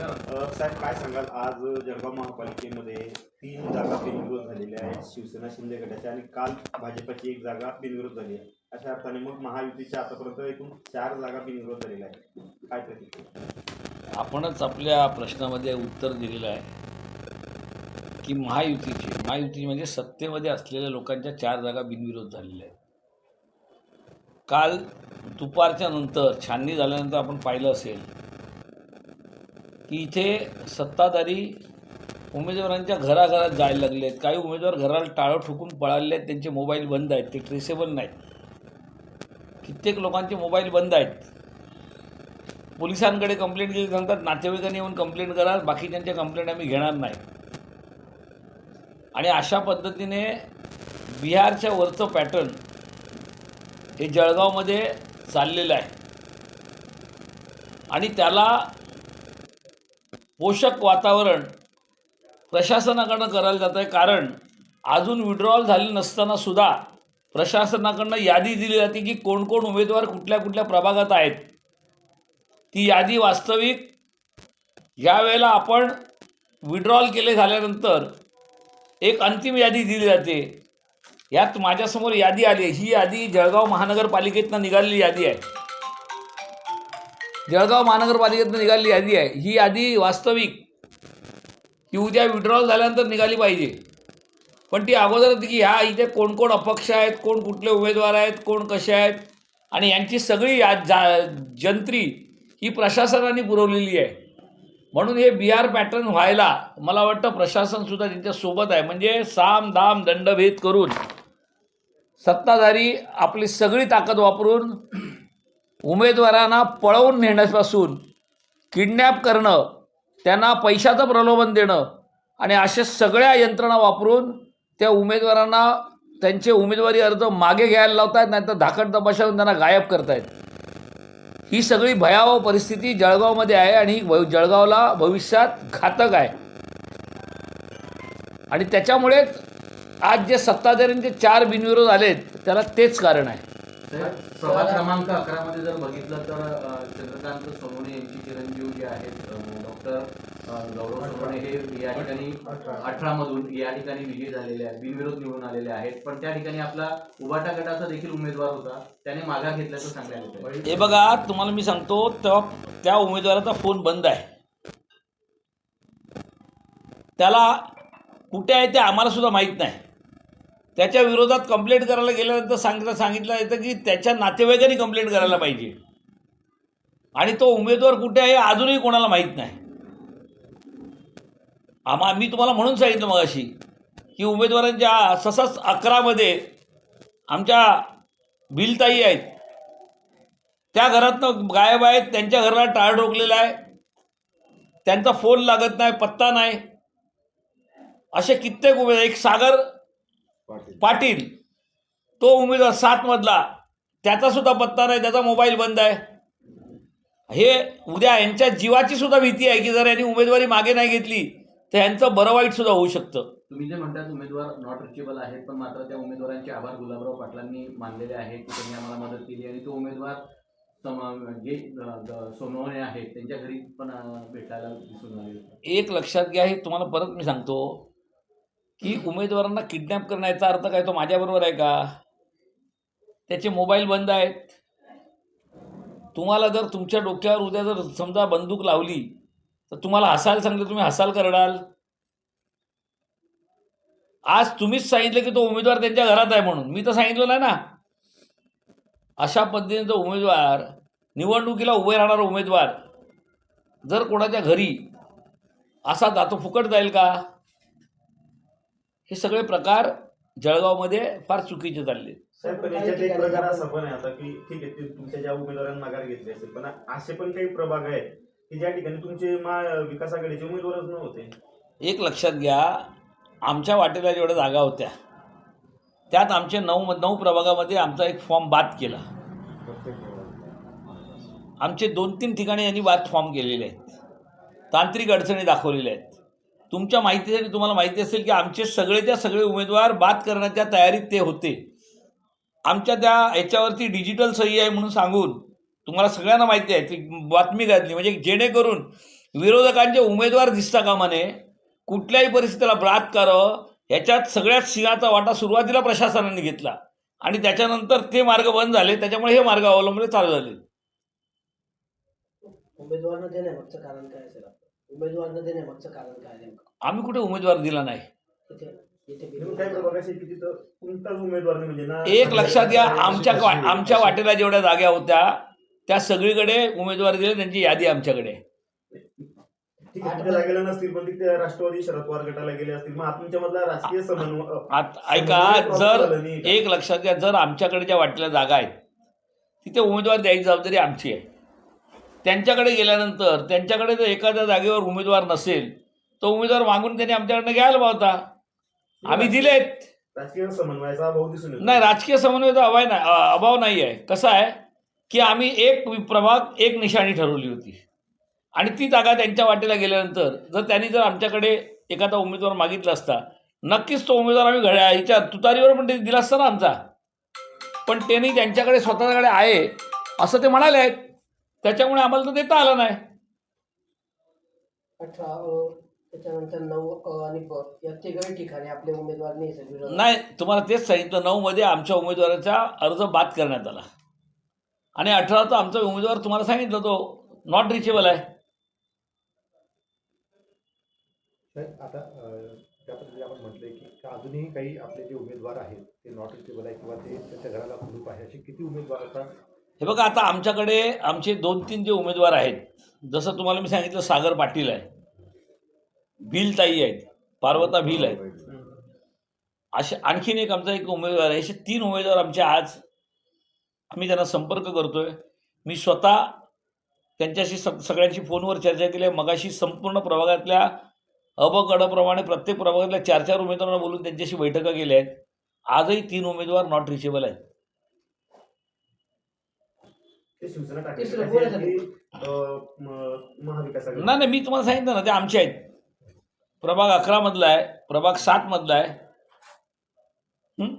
साहेब काय सांगाल? आज जळगाव महापालिकेमध्ये तीन जागा बिनविरोध झालेल्या आहेत शिवसेना शिंदे गटाच्या आणि काल भाजपची एक जागा बिनविरोध झाली आहे. अशा अर्थाने मग महायुतीच्या आतापर्यंत एकूण चार जागा बिनविरोध झालेल्या आहेत. काय प्रतिक्रिया? आपणच आपल्या प्रश्नामध्ये उत्तर दिलेलं आहे की महायुतीची महायुती म्हणजे सत्तेमध्ये असलेल्या लोकांच्या चार जागा बिनविरोध झालेल्या आहेत. काल दुपारच्या नंतर छाननी झाल्यानंतर आपण पाहिलं असेल की इथे सत्ताधारी उमेदवारांच्या घराघरात जायला लागले आहेत. काही उमेदवार घराला टाळं ठोकून पळाले आहेत. त्यांचे मोबाईल बंद आहेत. ते ट्रेसेबल नाहीत. कित्येक लोकांचे मोबाईल बंद आहेत. पोलिसांकडे कंप्लेंट केली सांगतात नातेवाईकांनी येऊन कंप्लेंट करा बाकीच्यांच्या कंप्लेंट आम्ही घेणार नाही. आणि अशा पद्धतीने बिहारच्या वरचं पॅटर्न हे जळगावमध्ये चाललेलं आहे. आणि त्याला पोषक वातावरण प्रशासनाकडनं करायला जात आहे. कारण अजून विड्रॉल झाले नसताना सुद्धा प्रशासनाकडनं यादी दिली जाते की कोण कोण उमेदवार कुठल्या कुठल्या प्रभागात आहेत. ती यादी वास्तविक. यावेळेला आपण विड्रॉल केले झाल्यानंतर एक अंतिम यादी दिली जाते. यात माझ्यासमोर यादी आली ही यादी जळगाव महानगरपालिकेतनं निघालेली यादी आहे. जळगाव महानगरपालिकेतनं निघालेली यादी आहे. ही यादी वास्तविक. ही उद्या विड्रॉल झाल्यानंतर निघाली पाहिजे. पण ती अगोदर होती की ह्या इथे कोण कोण अपक्ष आहेत कोण कुठले उमेदवार आहेत कोण कसे आहेत आणि यांची सगळी या जा जंत्री ही प्रशासनाने पुरवलेली आहे. म्हणून हे बी आर पॅटर्न व्हायला मला वाटतं प्रशासनसुद्धा त्यांच्यासोबत आहे. म्हणजे साम दाम दंडभेद करून सत्ताधारी आपली सगळी ताकद वापरून उमेदवारांना पळवून नेण्यापासून किडनॅप करणं त्यांना पैशाचं प्रलोभन देणं आणि अशा सगळ्या यंत्रणा वापरून त्या उमेदवारांना त्यांचे उमेदवारी अर्ज मागे घ्यायला लावतायत नाहीतर धाकट तपाशावून त्यांना गायब करतायत. ही सगळी भयावह परिस्थिती जळगावमध्ये आहे आणि ही जळगावला भविष्यात घातक आहे. आणि त्याच्यामुळेच आज जे सत्ताधाऱ्यांचे चार बिनविरोध आलेत त्याला तेच कारण आहे. प्रभाग क्रमांक अकरा मध्ये जर बघितलं तर चंद्रकांत सोनवणे यांचे चिरंजीव जे आहेत डॉक्टर गौरव सोनवणे हे या ठिकाणी अठरा. मधून या ठिकाणी विजयी झालेले आहेत. बिनविरोध निवडून आलेले आहेत. पण त्या ठिकाणी आपला उबाटा गटाचा देखील उमेदवार होता. त्याने माघार घेतल्याचं सांगण्यात येतं हे बघा तुम्हाला मी सांगतो तेव्हा त्या उमेदवाराचा फोन बंद आहे. त्याला कुठे आहे ते आम्हाला सुद्धा माहीत नाही. त्याच्या विरोधात कंप्लेंट करायला गेल्यानंतर सांगितलं सांगितलं येतं की त्याच्या नातेवाईकांनी कंप्लेंट करायला पाहिजे. आणि तो उमेदवार कुठे आहे अजूनही कोणाला माहीत नाही. आम्हा मी तुम्हाला म्हणून सांगितलं मगाशी की उमेदवारांच्या ससस अकरामध्ये आमच्या बिलताई आहेत. त्या घरातनं गायब आहेत त्यांच्या घराला टाळ ठोकलेला आहे. त्यांचा फोन लागत नाही पत्ता नाही. असे कित्येक उमेदवार एक सागर पाटील. तो उमेदवार सातमधला त्याचा सुद्धा पत्ता नाही त्याचा मोबाईल बंद आहे. हे उद्या यांच्या जीवाची सुद्धा भीती आहे की जर यांनी उमेदवारी मागे नाही घेतली तर यांचं बरं वाईट सुद्धा होऊ शकतं. तुम्ही जे म्हणतात उमेदवार नॉट रिचेबल आहेत पण मात्र त्या उमेदवारांचे आभार गुलाबराव पाटलांनी मानलेले आहेत की त्यांनी आम्हाला मदत केली आणि तो उमेदवार सम- जे सोनवणे आहेत त्यांच्या घरी पण भेटायला दिसून आले एक लक्षात घ्या हे तुम्हाला परत मी सांगतो. की उमेदवारांना किडनॅप करण्याचा अर्थ काय? तो माझ्याबरोबर आहे का? त्याचे मोबाईल बंद आहेत. तुम्हाला जर तुमच्या डोक्यावर उद्या जर समजा बंदूक लावली तर तुम्हाला हसायला सांगितलं तुम्ही हसाल करडाल. आज तुम्हीच सांगितलं की तो उमेदवार त्यांच्या घरात आहे म्हणून. मी तर सांगितलं नाही ना. अशा पद्धतीने तो उमेदवार निवडणुकीला उभे राहणारा उमेदवार जर कोणाच्या घरी असा जातो फुकट जाईल का? हे सगळे प्रकार जळगावमध्ये फार चुकीचे चालले. साहेब पण याच्यात एक प्रकार असा पण आहे आता की ठीक आहे ते तुमच्या ज्या उमेदवारांना माघार घेतली असेल पण असे पण काही प्रभाग आहेत की ज्या ठिकाणी तुमचे मा विकास आघाडीचे उमेदवारच नव्हते. एक लक्षात घ्या आमच्या वाटेला जेवढ्या जागा होत्या त्यात आमचे नऊ नऊ प्रभागामध्ये आमचा एक फॉर्म बाद केला. आमचे दोन तीन ठिकाणी यांनी बाद फॉर्म केलेले आहेत. तांत्रिक अडचणी दाखवलेल्या आहेत. तुमच्या माहितीसाठी तुम्हाला माहिती असेल की आमचे सगळेच्या सगळे उमेदवार बाद करण्याच्या तयारीत ते होते. आमच्या त्या याच्यावरती डिजिटल सही आहे म्हणून सांगून तुम्हाला सगळ्यांना माहिती आहे. ती बातमी घातली. म्हणजे जेणेकरून विरोधकांचे उमेदवार दिसता कामा नये कुठल्याही परिस्थितीला बलात्कार ह्याच्यात सगळ्यात सिंहाचा वाटा सुरुवातीला प्रशासनाने घेतला. आणि त्याच्यानंतर ते मार्ग बंद झाले. त्याच्यामुळे हे मार्ग अवलंबले चालू झाले. उमेदवार न देण्यामागचं कारण काय असेल? उमेदवार न देण्यामागचं कारण काय नेमकं? आम्ही कुठे उमेदवार दिला नाही? इथे इथे म्हणून काही प्रभाग असे की तिथं कोणताच उमेदवार नाही म्हणजे ना एक लक्षात घ्या आमच्या वा- आमच्या वाटेला जेवढ्या जागा होत्या त्या सगळीकडे उमेदवार दिले त्यांची यादी आमच्याकडे. आहे. ठीक आहे तिथे लागलेलं नसतील पण तिथे राष्ट्रवादी शरद पवार गटाला गेले असतील मग तुमच्या मधला राजकीय समन्वय आता ऐका जर एक लक्षात घ्या जर आमच्याकडे ज्या वाटल्या जागा आहेत तिथे उमेदवार द्यायची जबाबदारी आमची आहे. त्यांच्याकडे गेल्यानंतर त्यांच्याकडे जर एखाद्या जागेवर उमेदवार नसेल तो उमेदवार मागून त्यांनी आमच्याकडनं घ्यायला पावता. आम्ही दिलेत. राजकीय समन्वयाचा अभाव दिसून येतो. नाही राजकीय समन्वयाचा अभाव नाही अ- अभाव नाही आहे कसं आहे की आम्ही एक वि- प्रभाग एक निशाणी ठरवली होती. आणि ती जागा त्यांच्या वाटेला गेल्यानंतर जर त्यांनी जर आमच्याकडे एखादा उमेदवार मागितला असता नक्कीच तो उमेदवार आम्ही घड्या ह्याच्या तुतारीवर पण ते दिला असता ना आमचा. पण त्यांनी त्यांच्याकडे स्वतःकडे आहे असं ते म्हणाले आहेत. त्याच्यामुळे आम्हाला तर देता आलं नाही. अठरा अ, त्याच्यानंतर नऊ अ आणि ब या तिघही ठिकाणी आपले उमेदवार नाही विरोधात. नाही तुम्हाला तेच सांगितलं नऊमध्ये आमच्या उमेदवाराचा अर्ज बाद करण्यात आला. आणि अठराचा आमचा उमेदवार तुम्हाला सांगितलं तो नॉट रिचेबल आहे. साहेब आता अ, त्या पद्धतीने आपण म्हटलंय की का अजूनही काही आपले जे उमेदवार आहेत ते नॉट रिचेबल आहे किंवा ते त्यांच्या घराला कुलूप आहे असे किती उमेदवार आता हे बघा आता आमच्याकडे आमचे दोन तीन जे उमेदवार आहेत जसं तुम्हाला मी सांगितलं सागर पाटील आहे भीलताई आहेत पार्वता भील आहेत. असे आणखीन एक आमचा एक उमेदवार आहे असे तीन उमेदवार आमचे आज आम्ही त्यांना संपर्क करतोय. मी स्वतः त्यांच्याशी सग सगळ्यांशी फोनवर चर्चा केली आहे. मगाशी संपूर्ण प्रभागातल्या अबगडाप्रमाणे प्रत्येक प्रभागातल्या चार चार उमेदवारांना बोलून त्यांच्याशी बैठका केल्या आहेत. आजही तीन उमेदवार नॉट रिचेबल आहेत. ते शिवसेना तिसरं टाकली बोलायचं नाही. महाविकास आघाडी नाही नाही मी तुम्हाला सांगितलं ना ते आमचे आहेत प्रभाग अकरा मधला आहे प्रभाग सात मधला आहे हं?